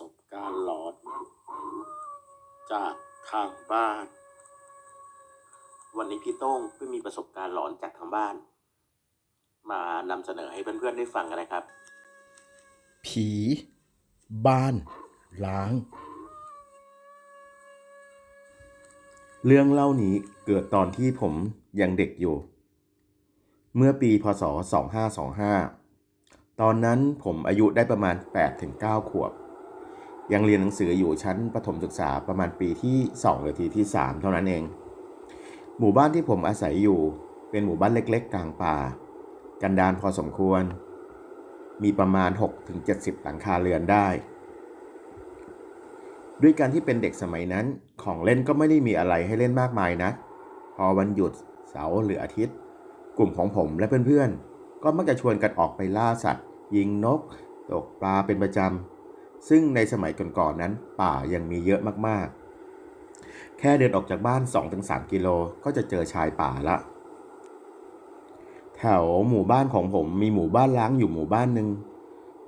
สบการณ์หลอนจากทางบ้าน วันนี้พี่โต้งเพิ่งมีประสบการณ์หลอนจากทางบ้าน มานำเสนอให้เพื่อนๆได้ฟังกันนะครับ ผี บ้านล้าง เรื่องเล่านี้เกิดตอนที่ผมยังเด็กอยู่ เมื่อปีพศ 2525 ตอนนั้นผมอายุได้ประมาณ 8-9 ขวบ ยังเรียนหนังสืออยู่ชั้นประถมศึกษาประมาณปีที่2หรือทีที่ 3 เท่านั้นเอง หมู่บ้านที่ผมอาศัยอยู่เป็นหมู่บ้านเล็กๆ กลางป่า กันดารพอสมควร มีประมาณ 6-70 หลังคาเรือนได้ ด้วยการที่เป็นเด็กสมัยนั้นของเล่นก็ไม่ได้มีอะไรให้เล่นมากมายนะพอวันหยุดเสาร์หรืออาทิตย์ กลุ่มของผมและเพื่อนๆ ก็มักจะชวนกันออกไปล่าสัตว์ ยิงนก ตกปลาเป็นประจำ ซึ่งในสมัยก่อนๆนั้นป่ายังมีเยอะมากๆ แค่เดินออกจากบ้าน 2-3 กิโลก็จะเจอชายป่าละ แถวหมู่บ้านของผมมีหมู่บ้านล้างอยู่หมู่บ้านหนึ่ง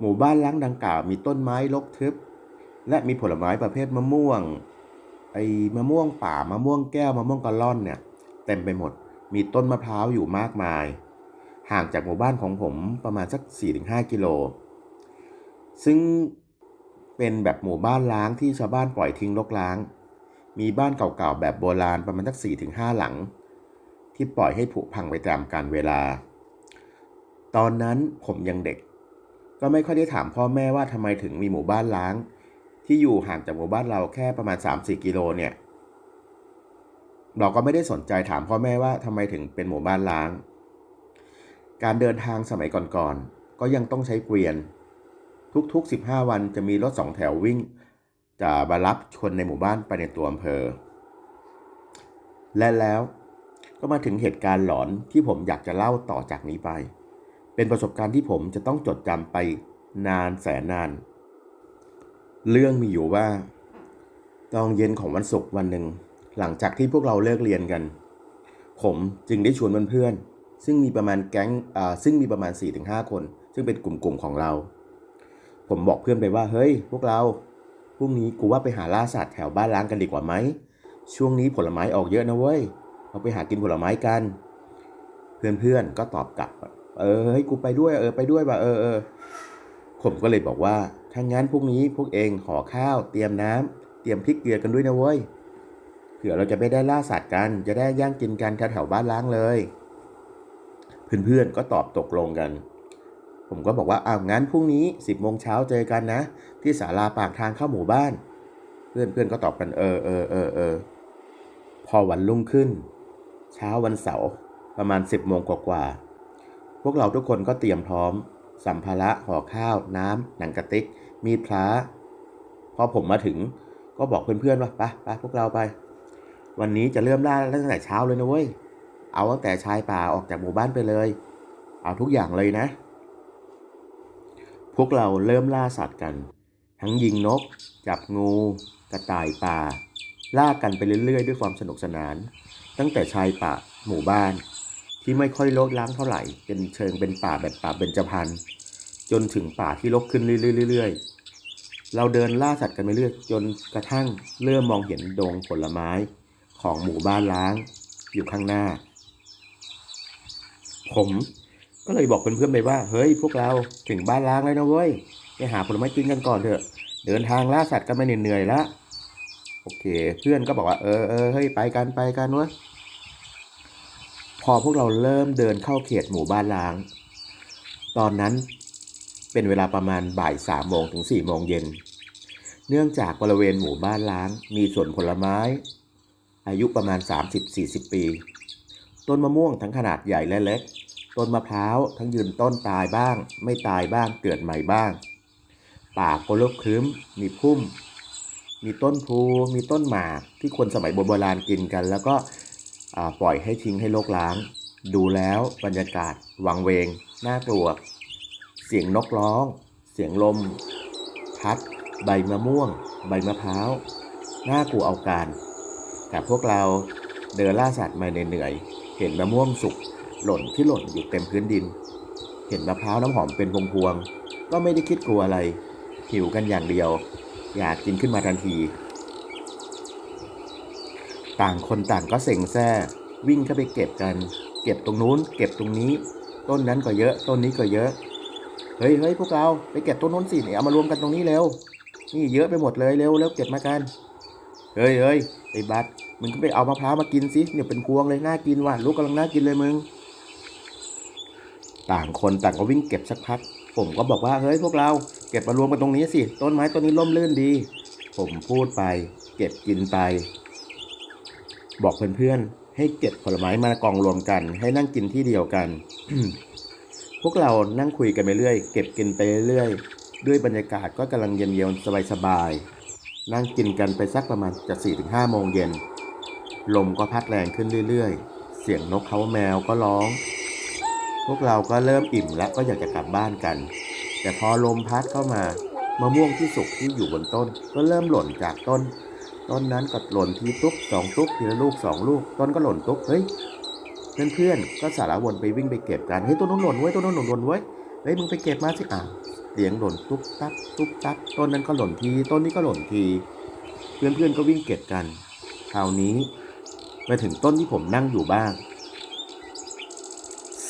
หมู่บ้านล้างดังกล่าวมีต้นไม้รกทึบ และมีผลไม้ประเภทมะม่วง ไอ้มะม่วงป่ามะม่วงแก้วมะม่วงกะล่อนเนี่ยเต็มไปหมด มีต้นมะพร้าวอยู่มากมาย ห่างจากหมู่บ้านของผมประมาณสัก 4-5 กิโล ซึ่ง เป็นแบบหมู่บ้านล้างที่ชาวบ้านปล่อยทิ้งรกล้าง มีบ้านเก่าๆแบบโบราณประมาณสัก4-5หลัง ที่ปล่อยให้ผุพังไปตามกาลเวลา ตอนนั้นผมยังเด็ก ก็ไม่ค่อยได้ถามพ่อแม่ว่าทำไมถึงมีหมู่บ้านล้าง ที่อยู่ห่างจากหมู่บ้านเราแค่ประมาณ 3-4 กิโลเนี่ยเราก็ไม่ได้สนใจถามพ่อแม่ว่าทำไมถึงเป็นหมู่บ้านล้าง การเดินทางสมัยก่อนๆก็ยังต้องใช้เกวียน ทุกๆ 15 วันจะมีรถสองแถววิ่ง จะมารับคนในหมู่บ้านไปในตัวอำเภอ และแล้วก็มาถึงเหตุการณ์หลอนที่ผมอยากจะเล่าต่อจากนี้ไป เป็นประสบการณ์ที่ผมจะต้องจดจำไปนานแสนนาน เรื่องมีอยู่ว่า ตอนเย็นของวันศุกร์วันหนึ่ง หลังจากที่พวกเราเลิกเรียนกัน ผมจึงได้ชวนเพื่อนๆซึ่งมีประมาณแก๊งซึ่งมีประมาณ 4-5 คน ซึ่งเป็นกลุ่มๆของเรา ผมบอกเพื่อนไปว่าเฮ้ย พวกเราพรุ่งนี้กูว่าไปหาล่าสัตว์แถวบ้านล้างกันดีกว่าไหมช่วงนี้ผลไม้ออกเยอะนะเว้ยเราไปหากินผลไม้กัน เพื่อนๆก็ตอบกลับ เออเฮ้ยกูไปด้วยเออไปด้วยว่ะเออเออผมก็เลยบอกว่าถ้างั้นพรุ่งนี้พวกเองห่อข้าว เตรียมน้ำเตรียมพริกเกลือกันด้วยนะเว้ยเผื่อเราจะไม่ได้ล่าสัตว์กันจะได้ย่างกินกันแถวๆบ้านล้างเลย เพื่อนๆก็ตอบตกลงกัน ผมก็บอกว่าอ้าวงั้นพรุ่งนี้สิบโมงเช้าเจอกันนะ ที่ศาลาปากทางเข้าหมู่บ้าน เพื่อนๆก็ตอบกันเออเออเออเออพอวันรุ่งขึ้น เช้าวันเสาร์ประมาณ 10โมงกว่าๆพวกเราทุกคนก็เตรียมพร้อม สัมภาระห่อข้าว น้ำหนังกระติก มีดพระพอผมมาถึงก็บอกเพื่อนๆว่าไปไปพวกเราไป วันนี้จะเริ่มล่าตั้งแต่เช้าเลยนะเว้ยเอาตั้งแต่ชายป่าออกจากหมู่บ้านไปเลย เอาทุกอย่างเลยนะ วกเราเริ่มล่าสัตว์กัน ทั้งยิงนก จับงู กระต่ายป่า ล่ากันไปเรื่อยๆ ด้วยความสนุกสนาน ตั้งแต่ชายป่าหมู่บ้าน ที่ไม่ค่อยรกล้างเท่าไหร่เป็นเชิงเป็นป่าแบบป่าเบญจพรรณจนถึงป่าที่รกขึ้นเรื่อยๆๆเราเดินล่าสัตว์กันไปเรื่อยจนกระทั่งเริ่มมองเห็นดงผลไม้ของหมู่บ้านล้างอยู่ข้างหน้า ผม ก็เลยบอกเพื่อนๆไปว่า เฮ้ยพวกเราถึงบ้านล้างแล้วนะเว้ย ไปหาผลไม้กินกันก่อนเถอะ เดินทางล่าสัตว์กันมาเหนื่อยๆแล้วโอเค เพื่อนก็บอกว่าเออเออเฮ้ยไปกันไปกันวะพอพวกเราเริ่มเดินเข้าเขตหมู่บ้านล้าง ตอนนั้นเป็นเวลาประมาณบ่ายสามโมงถึงสี่โมงเย็น เนื่องจากบริเวณหมู่บ้านล้าง มีสวนผลไม้ อายุประมาณ 30-40 ปี ต้นมะม่วงทั้งขนาดใหญ่และเล็ก ต้นมะพร้าวทั้งยืนต้นตายบ้าง ไม่ตายบ้างเกิดใหม่บ้าง ป่าโกลกครึ้ม มีพุ่ม มีต้นพูมีต้นหมากที่คนสมัยโบราณกินกัน แล้วก็ปล่อยให้ทิ้งให้โลกล้าง ดูแล้วบรรยากาศวังเวง น่ากลัว เสียงนกร้อง เสียงลม พัด ใบมะม่วง ใบมะพร้าวน่ากลัวเอาการแต่พวกเราเดินล่าสัตว์มาเหนื่อยเห็นมะม่วงสุก หล่นที่หล่นอยู่เต็มพื้นดิน เห็นมะพร้าวน้ำหอมเป็นพวงๆก็ไม่ได้คิดกลัวอะไร หิวกันอย่างเดียว อยากกินขึ้นมาทันที ต่างคนต่างก็เซ็งแซ่วิ่งเข้าไปเก็บกัน เก็บตรงนู้น เก็บตรงนี้ ต้นนั้นก็เยอะ ต้นนี้ก็เยอะ เฮ้ยเฮ้ยพวกเราไปเก็บต้นนู้นสิเนี่ยเอามารวมกันตรงนี้เร็ว นี่เยอะไปหมดเลยเร็วเร็วเก็บมากัน เฮ้ยเฮ้ยไอ้บัสมึงก็ไปเอามะพร้าวมากินสิเนี่ยเป็นพวงเลยน่ากินว่ะลูกกำลังน่ากินเลยมึง ต่างคนต่างก็วิ่งเก็บสักพัก ผมก็บอกว่าเฮ้ยพวกเราเก็บมารวมกันตรงนี้สิ ต้นไม้ต้นนี้ร่มรื่นดี ผมพูดไป เก็บกินไป บอกเพื่อนๆให้เก็บผลไม้มากองรวมกัน ให้นั่งกินที่เดียวกัน พวกเรานั่งคุยกันไปเรื่อย เก็บกินไปเรื่อยด้วยบรรยากาศก็กำลังเย็นๆสบายๆนั่งกินกันไปสักประมาณจะสี่ถึงห้าโมงเย็นลมก็พัดแรงขึ้นเรื่อยๆ เสียงนกเขาแมวก็ร้อง วกเราก็เริ่มอิ่มและก็อยากจะกลับบ้านกัน แต่พอลมพัดเข้ามามะม่วงที่สุกที่อยู่บนต้น ก็เริ่มหล่นจากต้น ต้นนั้นก็หล่นทีตุ๊บสองตุ๊บทีละลูกสองลูก ต้นก็หล่นตุ๊บเฮ้ยเพื่อนๆก็สารวนไปวิ่งไปเก็บกันเฮ้ยต้นนู้นหล่นเว้ต้นนู้นหล่นหล่นเว้เฮ้ยมึงไปเก็บมาสิอะเสียงหล่นตุ๊บตับตุ๊บตับต้นนั้นก็หล่นทีต้นนี้ก็หล่นที เพื่อนๆก็วิ่งเก็บกันคราวนี้มาถึงต้นที่ผมนั่งอยู่บ้าง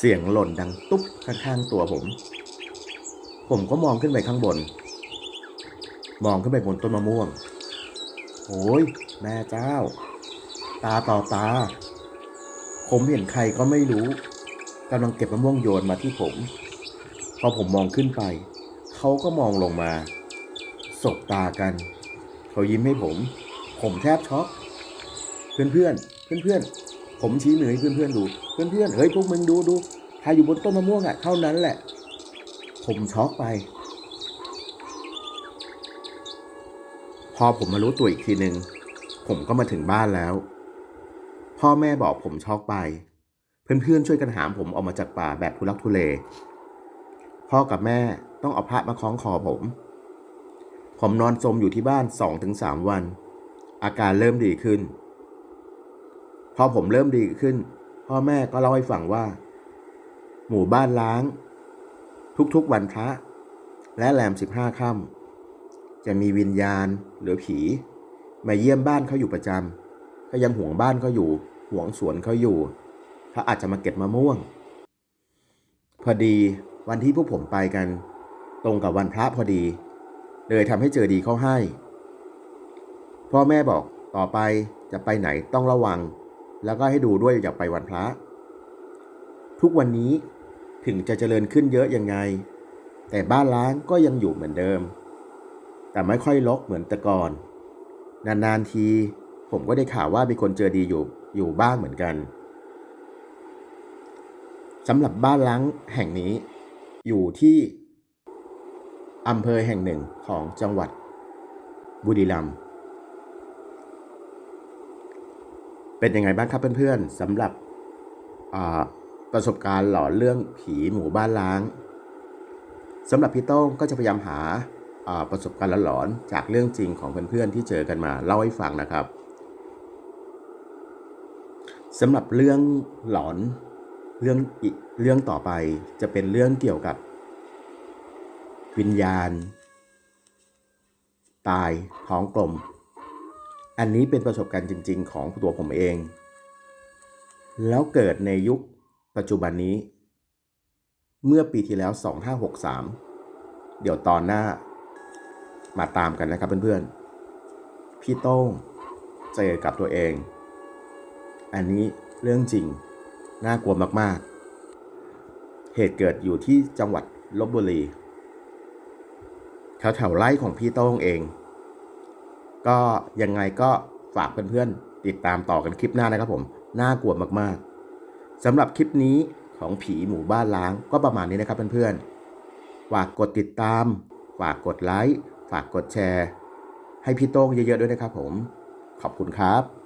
เสียงหล่นดังตุ๊บข้างๆตัวผม ผมก็มองขึ้นไปข้างบน มองขึ้นไปบนต้นมะม่วงโอ้ยแม่เจ้า ตาต่อตา ผมเห็นใครก็ไม่รู้กำลังเก็บมะม่วงโยนมาที่ผม พอผมมองขึ้นไป เขาก็มองลงมา สบตากัน เขายิ้มให้ผม ผมแทบช็อก เพื่อนเพื่อนเพื่อนเพื่อน ผมชี้มือให้เพื่อนเพื่อนๆดู เพื่อนๆเฮ้ยพวกมึงดูดูใครอยู่บนต้นมะม่วงอะเท่านั้นแหละ ผมช็อกไป พอผมมารู้ตัวอีกทีหนึ่งผมก็มาถึงบ้านแล้ว พ่อแม่บอกผมช็อกไป เพื่อนๆช่วยกันหามผมออกมาจากป่าแบบทุลักทุเล พ่อกับแม่ต้องเอาพระมาคล้องคอผม ผมนอนสมอยู่ที่บ้านสองถึงสามวัน อาการเริ่มดีขึ้น อผมเริ่มดีขึ้น พ่อแม่ก็เล่าให้ฟังว่า หมู่บ้านล้าง ทุกๆวันพระ และแรมสิบห้าค่ำจะมีวิญญาณหรือผี มาเยี่ยมบ้านเขาอยู่ประจำเขายังห่วงบ้านเขาอยู่ห่วงสวนเขาอยู่เขาอาจจะมาเก็บมะม่วง พอดีวันที่พวกผมไปกัน ตรงกับวันพระพอดี เลยทำให้เจอดีเข้าให้ พ่อแม่บอกต่อไปจะไปไหนต้องระวัง แล้วก็ให้ดูด้วยอย่าไปวันพระ ทุกวันนี้ถึงจะเจริญขึ้นเยอะยังไง แต่บ้านล้างก็ยังอยู่เหมือนเดิม แต่ไม่ค่อยลกเหมือนแต่ก่อน นานๆทีผมก็ได้ข่าวว่ามีคนเจอดีอยู่อยู่บ้างเหมือนกันสำหรับบ้านล้างแห่งนี้ อยู่ที่อำเภอแห่งหนึ่งของจังหวัดบุรีรัมย์ เป็นยังไงบ้างครับเพื่อนๆสำหรับประสบการณ์หลอนเรื่องผีหมู่บ้านล้างสำหรับพี่โต้งก็จะพยายามหาประสบการณ์หลอนๆจากเรื่องจริงของเพื่อนๆที่เจอกันมาเล่าให้ฟังนะครับสำหรับเรื่องหลอนเรื่องอีเรื่องต่อไปจะเป็นเรื่องเกี่ยวกับ วิญญาณ ตายท้องกลม อันนี้เป็นประสบการณ์จริง ๆ ของตัวผมเอง แล้วเกิดในยุคปัจจุบันนี้ เมื่อปีที่แล้ว 2563 เดี๋ยวตอนหน้ามาตามกันนะครับเพื่อนๆ พี่โต้งเจอกับตัวเอง อันนี้เรื่องจริง น่ากลัวมากๆ เหตุเกิดอยู่ที่จังหวัดลบบุรีแถวแถวๆไร่ของพี่โต้งเอง ก็ยังไงก็ฝากเพื่อนๆติดตามต่อกันคลิปหน้านะครับผม น่ากลัวมากๆสำหรับคลิปนี้ของผีหมู่บ้านล้างก็ประมาณนี้นะครับเพื่อนๆ ฝากกดติดตาม ฝากกดไลค์ ฝากกดแชร์ ให้พี่โต้งเยอะๆด้วยนะครับผม ขอบคุณครับ